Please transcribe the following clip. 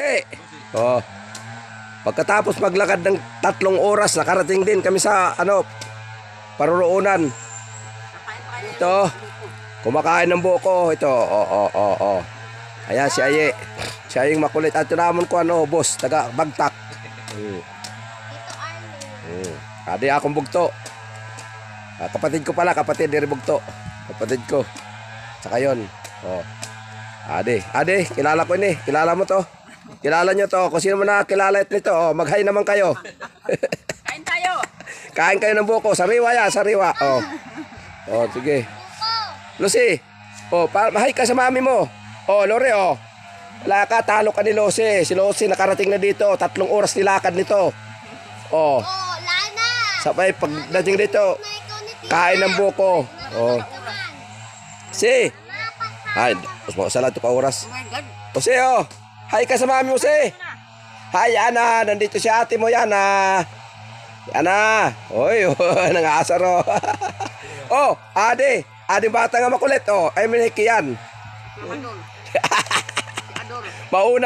Eh, oh. Pagkatapos maglakad ng tatlong oras, nakarating din kami sa ano, paruroonan. Ito, kumakain ng buko. Ito, oh, oh, oh, oh. Ayan si Aye. Siya yung makulit. At namon ko ano, boss, taga Bagtak. Mm. Mm. Adi akong bugto. Ah, kapatid ko pala, kapatid ni bugto. Kapatid ko. Saka yun. Oh. Ade, ade, kilala ko ni. Kilala mo to. Kilala nyo to. Kung sino mo nakakilala nito, oh, mag-hi naman kayo. Kain tayo. Kain kayo ng buko. Sariwa yan, sariwa. Oh. Oh, sige. Lucy. Oh, pa hi ka sa mami mo. Oh, Lore, oh. Wala ka, talo ka ni Lucy. Si Lucy nakarating na dito. Tatlong oras nilakad nito. Oh. Oh, Lana. Sabay pagdating dito, kain ng buko. Oh. Si. Ay, mas mo sa to ka oras. Oh my God. O si, oh. Hi ka sa mami mo, si. Hi, Ana. Nandito si ate mo, yan, ah. Ana. Oy, nangasar, oh. oh, ade. Ade bata nga makulit, oh. Ay, miniki yan. Mauna